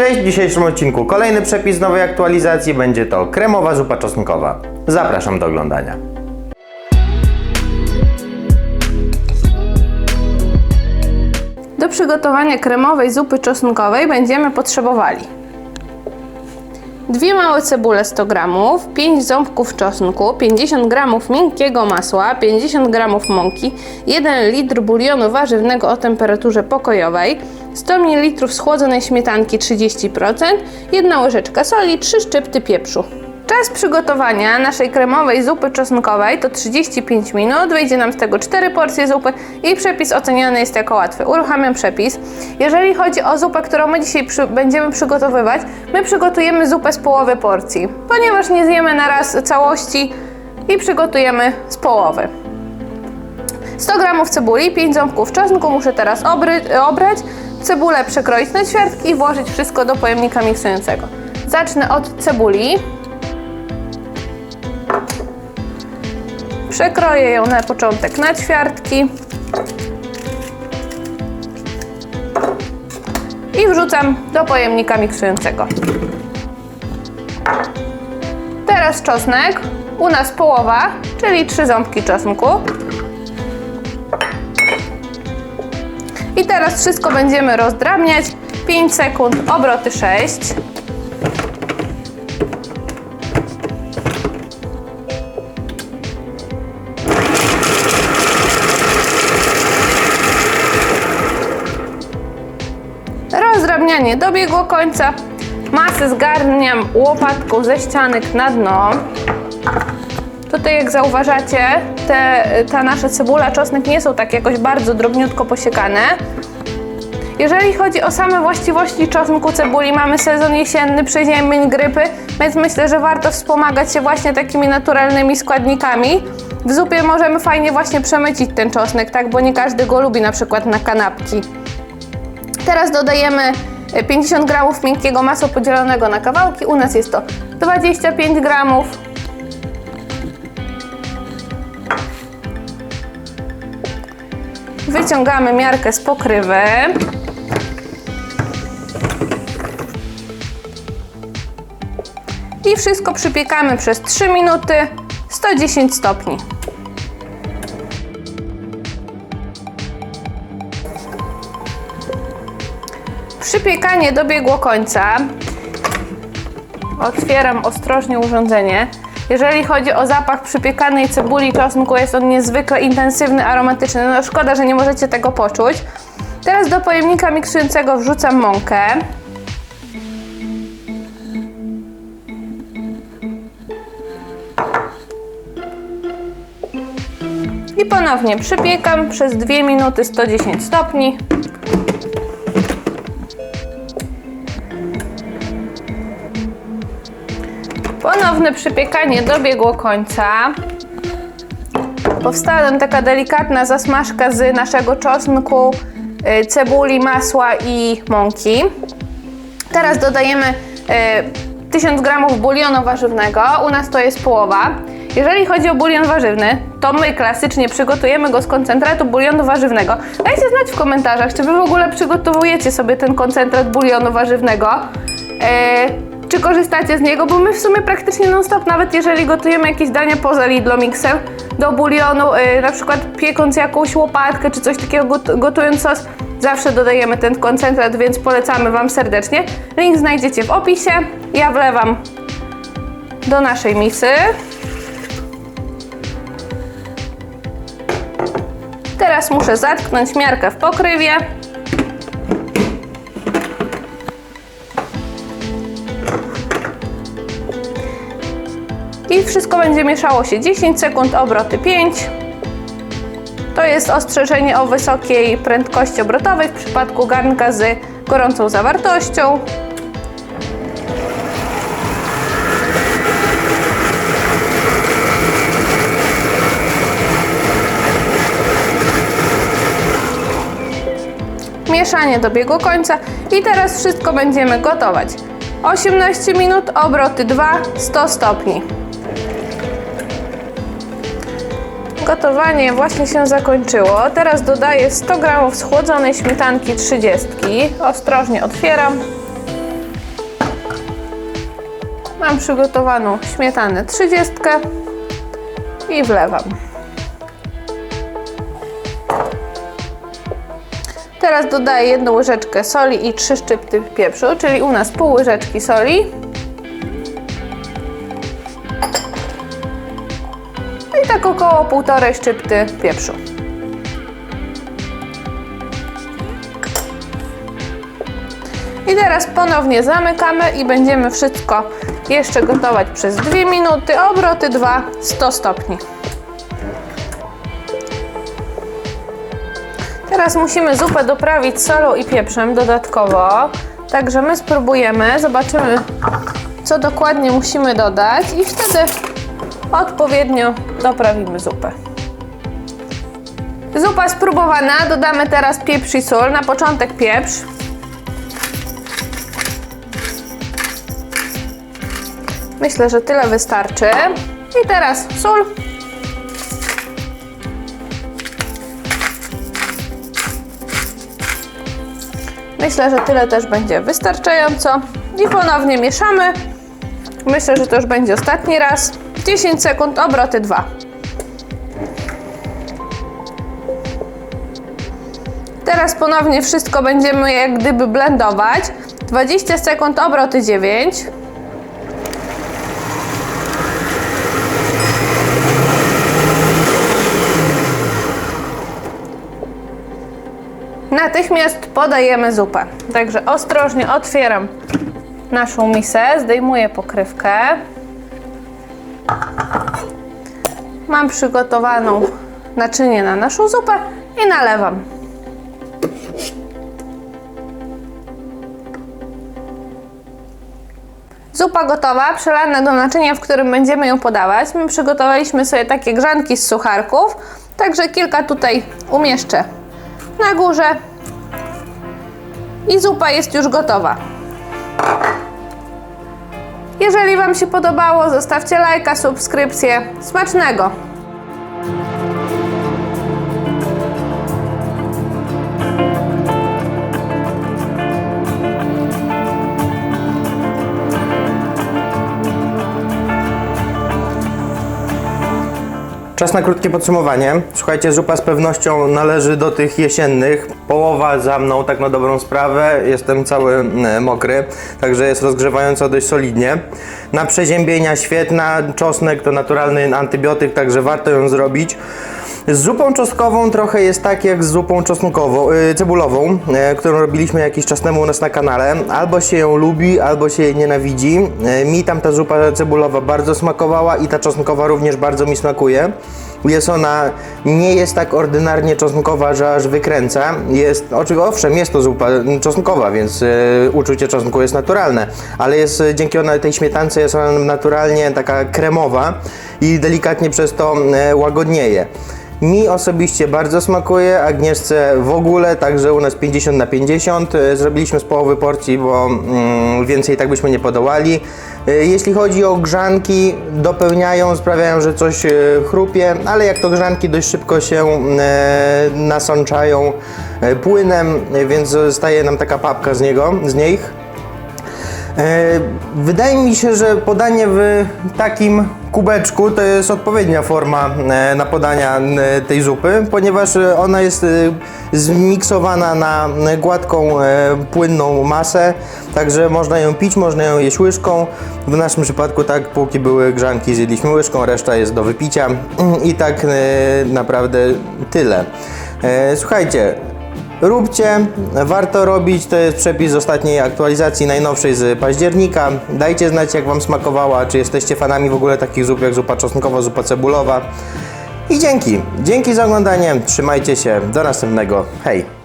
Cześć, w dzisiejszym odcinku kolejny przepis nowej aktualizacji, będzie to kremowa zupa czosnkowa. Zapraszam do oglądania. Do przygotowania kremowej zupy czosnkowej będziemy potrzebowali dwie małe cebule 100 g, 5 ząbków czosnku, 50 g miękkiego masła, 50 g mąki, 1 litr bulionu warzywnego o temperaturze pokojowej, 100 ml schłodzonej śmietanki 30%, 1 łyżeczka soli, 3 szczypty pieprzu. Czas przygotowania naszej kremowej zupy czosnkowej to 35 minut. Wyjdzie nam z tego 4 porcje zupy i przepis oceniany jest jako łatwy. Uruchamiam przepis. Jeżeli chodzi o zupę, którą my dzisiaj przy, będziemy przygotowywać, my przygotujemy zupę z połowy porcji, ponieważ nie zjemy na raz całości i przygotujemy z połowy. 100 g cebuli, 5 ząbków czosnku muszę teraz obry, obrać, cebulę przekroić na ćwiartki i włożyć wszystko do pojemnika miksującego. Zacznę od cebuli. Przekroję ją na początek na ćwiartki. I wrzucam do pojemnika miksującego. Teraz czosnek. U nas połowa, czyli 3 ząbki czosnku. Teraz wszystko będziemy rozdrabniać. 5 sekund, obroty 6. Rozdrabnianie dobiegło końca. Masę zgarniam łopatką ze ścianek na dno. Tutaj jak zauważacie, te, ta nasza cebula, czosnek nie są tak jakoś bardzo drobniutko posiekane. Jeżeli chodzi o same właściwości czosnku cebuli, mamy sezon jesienny, przeziębień, grypy, więc myślę, że warto wspomagać się właśnie takimi naturalnymi składnikami. W zupie możemy fajnie właśnie przemycić ten czosnek, tak, bo nie każdy go lubi na przykład na kanapki. Teraz dodajemy 50 g miękkiego masła podzielonego na kawałki. U nas jest to 25 gramów. Wyciągamy miarkę z pokrywy. I wszystko przypiekamy przez 3 minuty 110 stopni. Przypiekanie dobiegło końca. Otwieram ostrożnie urządzenie. Jeżeli chodzi o zapach przypiekanej cebuli czosnku, jest on niezwykle intensywny, aromatyczny. No szkoda, że nie możecie tego poczuć. Teraz do pojemnika miksującego wrzucam mąkę. I ponownie przypiekam przez 2 minuty 110 stopni. Ponowne przypiekanie dobiegło końca. Powstała nam taka delikatna zasmażka z naszego czosnku, y, cebuli, masła i mąki. Teraz dodajemy y, 1000 g bulionu warzywnego. U nas to jest połowa. Jeżeli chodzi o bulion warzywny, to my klasycznie przygotujemy go z koncentratu bulionu warzywnego. Dajcie znać w komentarzach, czy wy w ogóle przygotowujecie sobie ten koncentrat bulionu warzywnego. Y, czy korzystacie z niego, bo my w sumie praktycznie non-stop, nawet jeżeli gotujemy jakieś dania poza Lidlomixem do bulionu, yy, na przykład piekąc jakąś łopatkę czy coś takiego, got gotując sos, zawsze dodajemy ten koncentrat, więc polecamy Wam serdecznie. Link znajdziecie w opisie. Ja wlewam do naszej misy. Teraz muszę zatknąć miarkę w pokrywie. Wszystko będzie mieszało się 10 sekund, obroty 5. To jest ostrzeżenie o wysokiej prędkości obrotowej w przypadku garnka z gorącą zawartością. Mieszanie dobiegło końca i teraz wszystko będziemy gotować. 18 minut, obroty 2, 100 stopni. Gotowanie właśnie się zakończyło. Teraz dodaję 100 g schłodzonej śmietanki 30. Ostrożnie otwieram. Mam przygotowaną śmietanę 30 i wlewam. Teraz dodaję jedną łyżeczkę soli i trzy szczypty pieprzu, czyli u nas pół łyżeczki soli. Około półtorej szczypty pieprzu. I teraz ponownie zamykamy i będziemy wszystko jeszcze gotować przez 2 minuty, obroty 2, 100 stopni. Teraz musimy zupę doprawić solą i pieprzem dodatkowo. Także my spróbujemy, zobaczymy co dokładnie musimy dodać i wtedy odpowiednio doprawimy zupę. Zupa spróbowana, dodamy teraz pieprz i sól. Na początek pieprz. Myślę, że tyle wystarczy. I teraz sól. Myślę, że tyle też będzie wystarczająco. I ponownie mieszamy. Myślę, że to już będzie ostatni raz. 10 sekund, obroty 2. Teraz ponownie wszystko będziemy jak gdyby blendować. 20 sekund, obroty 9. Natychmiast podajemy zupę. Także ostrożnie otwieram naszą misę, zdejmuję pokrywkę. Mam przygotowaną naczynie na naszą zupę i nalewam. Zupa gotowa, przelana do naczynia, w którym będziemy ją podawać. My przygotowaliśmy sobie takie grzanki z sucharków, także kilka tutaj umieszczę na górze. I zupa jest już gotowa. Jeżeli Wam się podobało, zostawcie lajka, subskrypcję. Smacznego! Czas na krótkie podsumowanie. Słuchajcie, zupa z pewnością należy do tych jesiennych. Połowa za mną, tak na dobrą sprawę. Jestem cały e, mokry, także jest rozgrzewająco dość solidnie. Na przeziębienia świetna. Czosnek to naturalny antybiotyk, także warto ją zrobić. Z zupą czosnkową trochę jest tak jak z zupą czosnkową, yy, cebulową, e, którą robiliśmy jakiś czas temu u nas na kanale. Albo się ją lubi, albo się jej nienawidzi. E, mi tam ta zupa cebulowa bardzo smakowała i ta czosnkowa również bardzo mi smakuje. Jest ona, nie jest tak ordynarnie czosnkowa, że aż wykręca. Jest, oczywiście, owszem, jest to zupa czosnkowa, więc e, uczucie czosnku jest naturalne, ale jest e, dzięki ona, tej śmietance jest ona naturalnie taka kremowa i delikatnie przez to e, łagodnieje. Mi osobiście bardzo smakuje, Agnieszce w ogóle, także u nas 50 na 50. E, Zrobiliśmy z połowy porcji, bo mm, więcej tak byśmy nie podołali. E, Jeśli chodzi o grzanki, dopełniają, sprawiają, że coś e, chrupie, ale jak to grzanki dość szybko się e, nasączają płynem, więc zostaje nam taka papka z niego, z nich. E, Wydaje mi się, że podanie w takim kubeczku to jest odpowiednia forma e, na podania tej zupy, ponieważ ona jest e, zmiksowana na gładką, płynną masę, także można ją pić, można ją jeść łyżką. W naszym przypadku tak, póki były grzanki, zjedliśmy łyżką, reszta jest do wypicia i tak naprawdę tyle. Słuchajcie, Róbcie, warto robić, to jest przepis z ostatniej aktualizacji, najnowszej z października. Dajcie znać jak Wam smakowała, czy jesteście fanami w ogóle takich zup jak zupa czosnkowa, zupa cebulowa. I dzięki, dzięki za oglądanie, trzymajcie się, do następnego, hej!